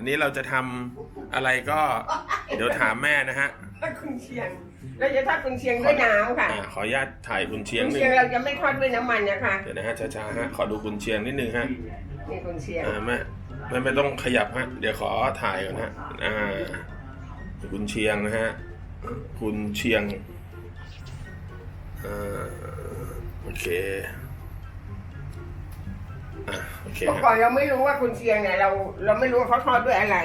อันนี้เราจะทำอะไรก็ เดี๋ยวถามแม่นะฮะทอดกุนเชียง เราจะทอดกุนเชียงด้วยน้ำค่ะอ่าขออนุญาตถ่ายกุนเชียงกุนหนึ่เชียงงเราจะไม่ทอดด้วยน้ำมันนะคะเดี๋ยวนะฮะช้าๆฮะขอดูกุนเชียงนิดนึงฮะนี่กุนเชียงอ่าแม่แม่ไม่ต้องขยับฮะเดี๋ยวขอถ่ายก่อนฮะอ่ากุนเชียงนะฮะกุนเชียงอ่าโอเคอะ โอเคเมื่อฮะก่อนเราไม่รู้ว่ากุนเชียงเนี่ยเราเราไม่รู้ว่าเขาทอดด้วยอะไร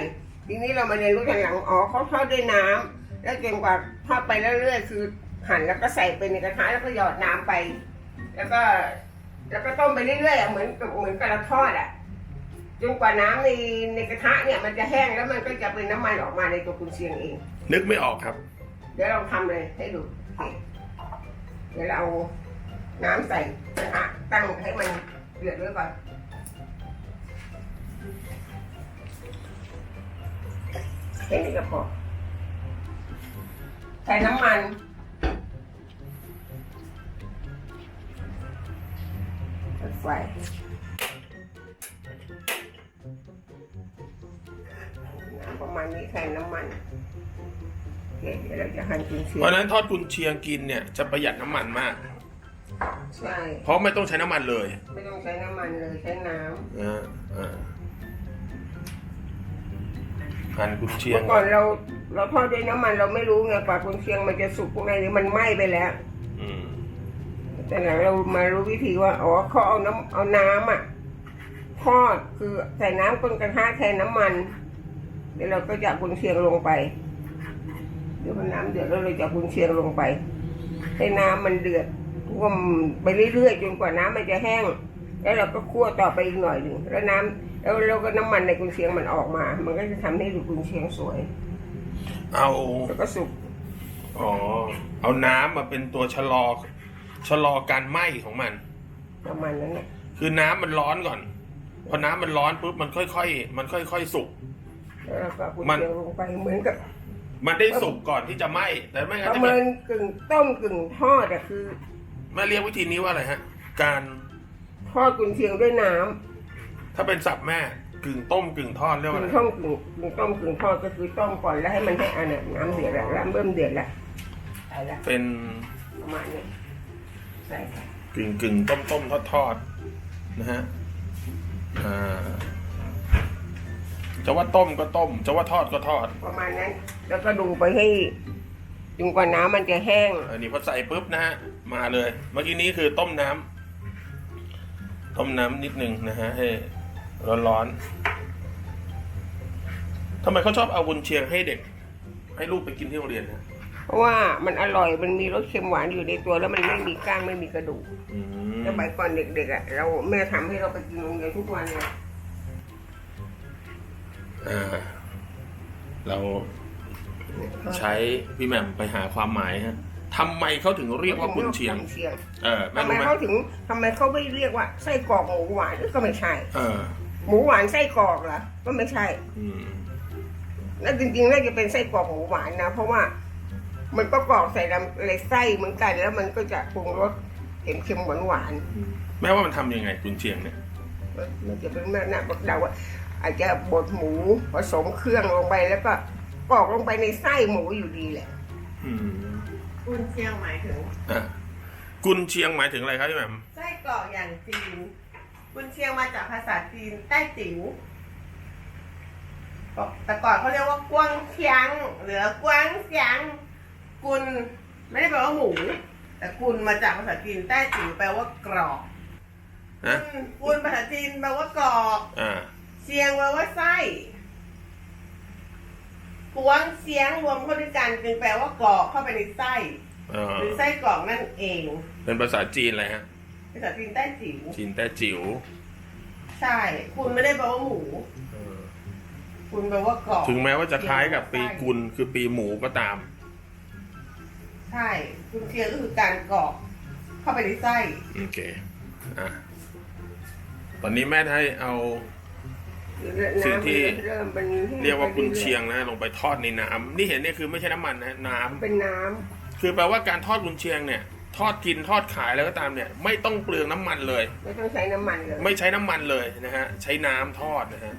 ทีนี้เรามาเรียนรู้ทีหลังอ๋อเขาทอดด้วยน้ำแล้วจนกว่าทอดไปเรื่อยๆคือหั่นแล้วก็ใส่ไปในกระทะแล้วก็หยอดน้ำไป แล้วก็แล้วก็ต้มไปเรื่อยๆอะเหมือนกับเหมือนกับเราทอดอะจนกว่าน้ำในในกระทะเนี่ยมันจะแห้งแล้วมันก็จะเป็นน้ำมันออกมาในตัวกุนเชียงเอง นึกไม่ออกครับ เดี๋ยวเราทำเลยให้ดูโอเคเดี๋ยวเราเอาน้ำใส่กระทะตั้งให้มันเดือดด้วยก่อน แค่นี้ก็พอใส่น้ำมันเปิดไฟน้ำประมาณนี้ใส่น้ำมันโอเคเดี๋ยวเราจะหั่นกินเชียเพราะฉะนั้นทอดกุนเชียงกินเนี่ยจะประหยัดน้ำมันมาก ใช่ เพราะไม่ต้องใช้น้ำมันเลยไม่ต้องใช้น้ำมันเลยใช้น้ำ นะ หั่นกุนเชียง เมื่อก่อนเรา เราทอดด้วยน้ำมันเราไม่รู้ไงกว่ากุนเชียงมันจะสุกข้างในหรือมันไหม้ไปแล้ว อืมแต่หลังเรามารู้วิธีว่าอ๋อเขาเอาน้ำเอาน้ำอะทอดคือใส่น้ำก้นกระทะแทนน้ำมัน เดี๋ยวเราก็จะกุนเชียงลงไป เดี๋ยวพอน้ำเดือดแล้วเราจะกุนเชียงลงไป ให้น้ำมันเดือดท่วมไปเรื่อยๆจนกว่าน้ำมันจะแห้ง แล้วเราก็คั่วต่อไปอีกหน่อยหนึ่งแล้วน้ำ แล้วเราก็น้ำมันในกุนเชียงมันออกมา มันก็จะทำให้ดูกุนเชียงสวย เอา แล้วก็สุกอ๋อ เอาน้ำมาเป็นตัวชะลอ ชะลอการไหม้ของมัน ประมาณนั้นแหละคือน้ำมันร้อนก่อน พอน้ำมันร้อนปุ๊บมันค่อยๆ มันค่อยๆสุก แล้วเราก็กุนมันเชียงลงไปเหมือนกับมันได้สุกก่อนที่จะไหม้แต่ไม่งั้ปนระจะเมิเป็นนกึ่งต้มกึ่งทอดอะคือแม่เรียกวิธีนี้ว่าอะไรฮะ การทอดกุนเชียงด้วยน้ำ ถ้าเป็นสับแม่กึ่งต้มกึ่งทอดเรียกว่ากึ่อะงไรต้มกึ่งกึ่งต้มกึ่งทอดก็คือต้มก่อนแล้วให้มันให้อันน่ะน้ำเดือดแล้วน้ำเริ่มเดือดแล้วใส่ละเป็นประมาณนี้ใส่ค่ะกึ่งกึ่งต้มต้มทอดทอดๆนะฮะอ่าจะว่าต้มก็ต้ม จะว่าทอดก็ทอด ประมาณนั้น แล้วก็ดูไปให้จนกว่าน้ำมันจะแห้งอันนี้พอใส่ปุ๊บนะฮะมาเลย เมื่อกี้นี้คือต้มน้ำต้มน้ำนิดนึงนะฮะให้ ร้อนๆทำไมเขาชอบเอาบุญเชียงให้เด็ก ให้ลูกไปกินที่โรงเรียนฮะเพราะว่ามันอร่อยมันมีรสเค็มหวานอยู่ในตัวแล้วมันไม่มีก้างไม่มีกระดูกอืมสมัยก่อนเด็กๆอะเราแม่ทำให้เราไปกินโรงเรียนทุกวันเลยอ่าเราใช้พี่แหม่มไปหาความหมายฮะทำไมเขาถึงเรียกว่าบุญเชียงกุนเชียงเออแม่ทำไมรู้ไหมเขาถึงทำไมเขาไม่เรียกว่าไส้กรอกหมูหวานก็ไม่ใช่ เออ หมูหวานไส้กรอกเหรอก็ไม่ใช่ อืมแล้วจริงๆน่าจะเป็นไส้กรอกหมูหวานนะเพราะว่า มันก็กรอกใส่ลำอะไรไส้เหมือนกัน แล้วมันก็จะปรุงรสเค็มๆหวานแม่ว่ามันทำยังไงบุญเชียงเนี่ย ๆมันจะเป็นแม่น่าบอกเราว่าอาจจะบดหมูผสมเครื่องลงไปแล้วก็กรอกลงไปในไส้หมูอยู่ดีแหละ อืมกุนเชียงหมายถึงอะกุนเชียงหมายถึงอะไรครับพี่แหม่มไส้กรอกอย่างจีน กุนเชียงมาจากภาษาจีนใต้จิ๋วแต่ก่อนเขาเรียกว่ากวางเชียงหรือกวางเสียง กุนไม่ได้แปลว่าหมู แต่กุนมาจากภาษาจีนใต้จิ๋วแปลว่ากรอกนะกุนกุนภาษาจีนแปลว่ากรอกอ่าเชียงแปลว่าไส้กวางเสียงรวมเข้าด้วยกันจึงแปลว่ากรอกเข้าไปในไส้เออหรือไส้กรอกนั่นเอง เป็นภาษาจีนอะไรฮะ ภาษาจีนใต้จิ๋วจีนแต้จิ๋วใช่ คุณไม่ได้แปลว่าหมู เออคุณแปลว่ากรอบถึงแม้ว่าจะคล้ายกับปีกุลคือปีหมูก็ตาม ใช่คุณเชียงก็คือการกรอกเข้าไปในไส้โอเค อะ ตอนนี้แม่ให้เอา สิ่งที่ เริ่มเป็นเรียกว่ากุนเชียงนะลงไปทอดในน้ำนี่เห็นเนี่ยคือไม่ใช่น้ำมันนะน้ำเป็นน้ำคือแปลว่าการทอดกุนเชียงเนี่ย ทอดกินทอดขายแล้วก็ตามเนี่ย ไม่ต้องเปลืองน้ำมันเลย ไม่ต้องใช้น้ำมันเลยไม่ใช้น้ำมันเลยนะฮะใช้น้ำทอดนะฮะ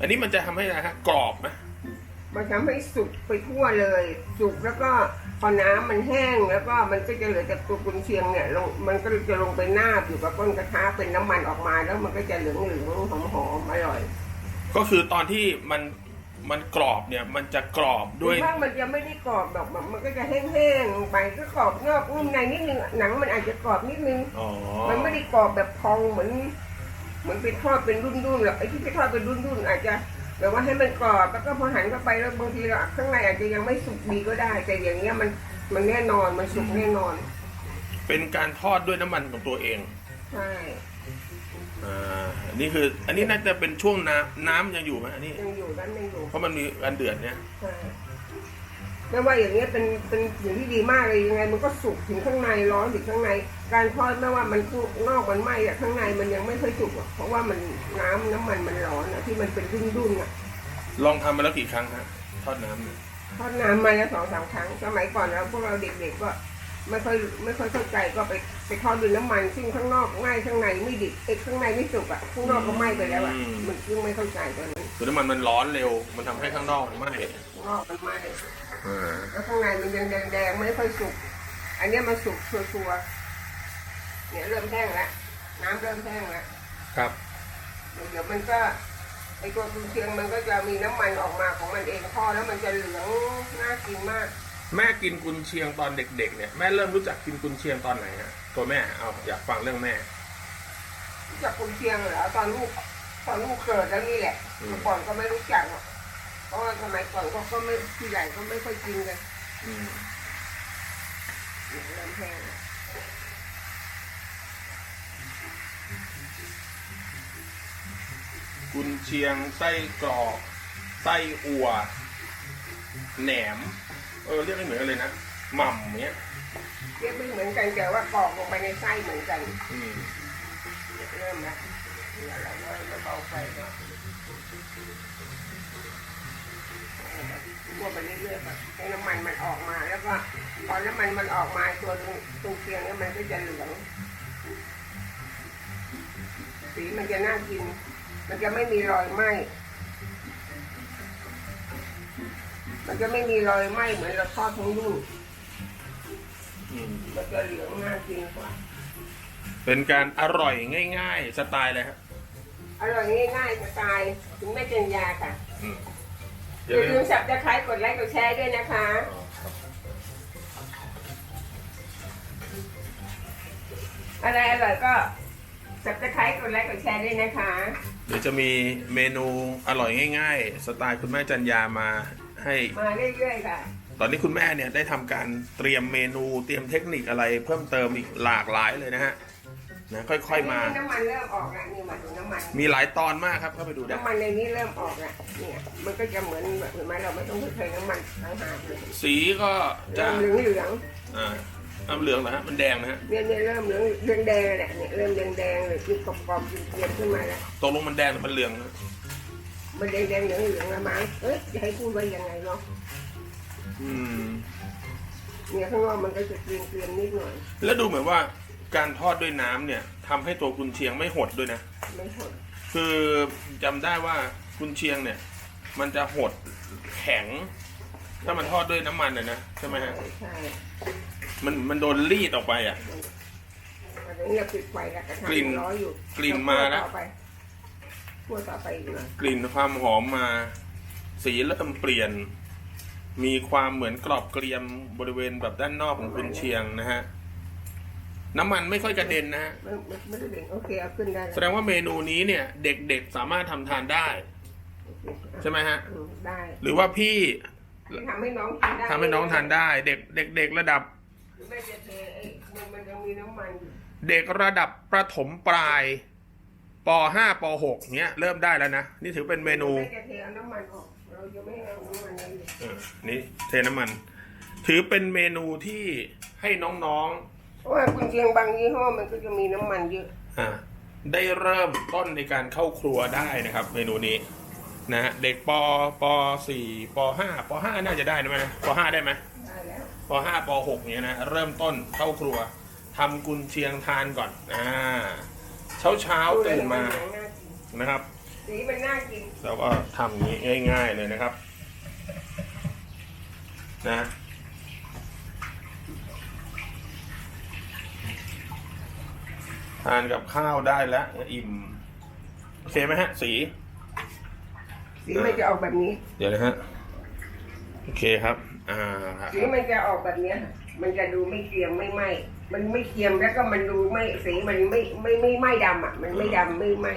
อันนี้มันจะทำให้อะไรฮะกรอบไหมมันทำให้สุกไปทั่วเลย สุกแล้วก็พอน้ำมันแห้งแล้วก็มันก็จะเหลือแต่ตัวกุนเชียงเนี่ยลงมันก็จะลงไปนาบอยู่กับก้นกระทะเป็นน้ำมันออกมาแล้วมันก็จะเหลืองเหลืองหอมหอมๆอร่อย ก็คือตอนที่มัน มันกรอบเนี่ยมันจะกรอบด้วยถ้ามันจะไม่ได้กรอบแบบมันก็จะแห้งๆลงไปก็กรอบนอกนุ่มในนิดนึงหนังมันอาจจะกรอบนิดนึง อ๋อ มันไม่ได้กรอบแบบพองเหมือนเหมือนเป็นทอดเป็นรุ่นๆหรอกไอ้ที่ไปทอดเป็นรุ่นๆอาจจะแบบว่าให้มันกรอบแล้วก็พอหันเข้าไปแล้วบางทีเราข้างในอาจจะยังไม่สุกดีก็ได้ แต่อย่างเงี้ยมันมันแน่นอนมันสุกแน่นอนเป็นการทอดด้วยน้ำมันของตัวเอง ใช่ อ่าอันนี้คืออันนี้น่าจะเป็นช่วงน้ำน้ำยังอยู่ไหมอันนี้ยังอยู่ด้านยังอยู่เพราะมันมีการเดือดเนี่ยใช่ไม่ว่าอย่างเงี้ยเป็นเป็นสิ่งที่ดีมากเลยยังไง มันก็สุกถึงข้างในร้อนถึงข้างใน การทอดไม่ว่ามันข้างนอกมันไหม้อะข้างในมันยังไม่ค่อยสุกหรอกเพราะว่ามันน้ำน้ำมันมันร้อนอะที่มันเป็นรุ่นๆอะลองทำมาแล้วกี่ครั้งฮะทอดน้ำเนี่ยทอดน้ำมาแล้วสองสามครั้ง สมัยก่อนเราพวกเราเด็กๆก็ ไม่ค่อยไม่ค่อยเข้าใจก็ไปไปทอดด้วยน้ำมัน ซึ่งข้างนอกไหม้ข้างในไม่ดิบเอกข้างในไม่สุกอะข้างนอกก็ไหม้ไปแล้วอะมันซึ่งไม่เข้าใจตอนนั้นคือน้ำมันมันร้อนเร็ว มันทำให้ข้างนอกไหม้ข้างนอกมันไหม้อ่าแล้วข้างในมันยังแดงๆไม่ค่อยสุก อันเนี้ยมันสุกชัวร์ๆเนี่ยเริ่มแห้งแล้วน้ำเริ่มแห้งแล้ว ครับ เดี๋ยวมันก็ไอตัวกุนเชียงมันก็จะมีน้ำมันออกมาของมันเองทอดแล้วมันจะเหลืองน่ากินมาก แม่กินกุนเชียงตอนเด็กๆเนี่ยแม่เริ่มรู้จักกินกุนเชียงตอนไหนฮะตัวแม่เอาอยากฟังเรื่องแม่ รู้จักกุนเชียงเหรอตอนลูกตอนลูกเกิดแล้วนี่แหละอืม เมื่อก่อนก็ไม่รู้จักหรอกเพราะว่าสมัยก่อนก็ก็ไม่ผู้ใหญ่ก็ไม่ค่อยกินกันอืมเนี่ยเริ่มแห้งแล้วกุนเชียงไส้กรอกไส้อัวแหนม เออเรียกไม่เหมือนกันเลยนะหม่ำเนี้ยเรียกไม่เหมือนกันแต่ว่ากรอกลงไปในไส้เหมือนกัน อืมเริ่มแล้วเนี่ยเราเราเบาไฟก็คั่วไปเรื่อยๆแบบให้น้ำมันมันออกมาแล้วก็พอน้ำมันมันออกมาตัวตรงตรงเชียงเนี่ยมันก็จะเหลืองสีมันจะน่ากิน มันจะไม่มีรอยไหม้ มันจะไม่มีรอยไหม้เหมือนเราทอดทั้งรุ่นอืมมันจะเหลืองน่ากินกว่า เป็นการอร่อยง่าย ๆ สไตล์เลยฮะอร่อยง่ายๆสไตล์ถึงแม่จันยาค่ะอืมอย่าลืมสับตะไคร้กดไลค์กดแชร์ด้วยนะคะ อะไรอร่อยก็สับตะไคร้กดไลค์กดแชร์ด้วยนะคะ เดี๋ยวจะมีเมนูอร่อยง่าย ๆ สไตล์คุณแม่จันยามา ให้ มาเรื่อยๆค่ะ ตอนนี้คุณแม่เนี่ยได้ทำการเตรียมเมนูเตรียมเทคนิคอะไรเพิ่มเติมอีกหลากหลายเลยนะฮะนะค่อยๆมา นี่น้ำมันเริ่มออกแล้วนี่มาดูน้ำมัน มีหลายตอนมากครับเข้าไปดูได้น้ำมันในนี้เริ่มออกแล้วเนี่ยมันก็จะเหมือนแบบเห็นไหมเราไม่ต้องใช้น้ำมันต่างหากเลยสีก็จะเริ่มเหลืองเหลืองอ่าน้ำเหลืองนะฮะมันแดงนะฮะๆเนี่ยเนี่ยเริ่มเหลืองเรืองแดงๆแหละเนี่ยเริ่มแดงแดงๆเลยกินกรอบๆกินเกลียมขึ้นมาแล้วตกลงมันแดงหรือมันเหลืองนะ มันแดงแดงๆเหลืองเหลืองๆละมั้งเอ้ยจะให้พูดว่ายังไงเนาะอืม เนี่ยข้างนอกมันก็จะเกลียมเกลียมๆนิดหน่อยแล้วดูเหมือนว่าการทอดด้วยน้ำเนี่ยทำให้ตัวกุนเชียงไม่หดด้วยนะ ไม่หดคือจำได้ว่ากุนเชียงเนี่ย มันจะหดแข็ง ถ้ามันทอดด้วยน้ำมันนะนะใช่ไหมฮะ ใช่มันมันโดนรีดออกไปอะ อันนี้เราปิดไฟแล้วกระทะกลิ่นร้อนอยู่กลิ่นมาแล้วคั่วต่อไป คั่วต่อไปอีกหน่อยกลิ่นความหอมมา สีเริ่มเปลี่ยน มีความเหมือนกรอบเกรียมบริเวณแบบด้านนอกของกุนเชียงนะฮะ น้ำมันไม่ค่อยกระเด็นนะฮะ ไม่ไม่ไม่ได้เด่นโอเคเอาขึ้นได้แสดงว่าเมนูนี้เนี่ย เด็กๆสามารถทำทานได้ใช่ไหมฮะ อืมได้หรือว่าพี่ทำให้น้องกินได้ทำให้น้องทานได้ เด็กเด็กๆระดับไม่จะเทไอ้มันมันยังมีน้ำมันอยู่เด็กระดับประถมปลาย ป .5 ป .6 เนี้ยเริ่มได้แล้วนะ นี่ถือเป็นเมนูไม่จะเทเอาน้ำมันออกเราจะไม่ให้เอาน้ำมันเลยเออนี่เทน้ำมัน ถือเป็นเมนูที่ให้น้องเพราะว่าคุณเชียงบางยี่ห้อมันก็จะมีน้ำมันเยอะๆอ่าได้เริ่มต้นในการเข้าครัวได้นะครับ เมนูนี้นะฮะเด็กปป .4 ป .5 ป .5 น่าจะได้ไหมป .5 ได้ไหมได้แล้วป .5 ป .6 เนี้ยนะเริ่มต้นเข้าครัวทำกุนเชียงทานก่อนอ่า เช้าเช้าๆตื่นมานะครับ สีมันน่ากินแล้วก็ทำอย่างนี้ง่าย ๆเลยนะครับ นะทานกับข้าวได้แล้วอิ่ม โอเคไหมฮะ สี สีมันจะออกแบบนี้ เดี๋ยวนะฮะ โอเคครับ อ่าครับ สีมันจะออกแบบเนี้ย มันจะดูไม่เกรียมไม่ไหม มันไม่เกรียมแล้วก็มันดูไม่สีมันไม่ไม่ไม่ไม่ดำอะ มันไม่ดำไม่ไหม้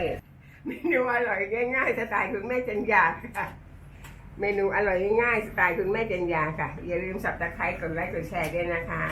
เมนูอร่อยง่ายๆสไตล์คุณแม่จันยาค่ะ เมนูอร่อยง่ายๆสไตล์คุณแม่จันยาค่ะ อย่าลืมสับตะไคร้กดไลค์กดแชร์ด้วยนะคะ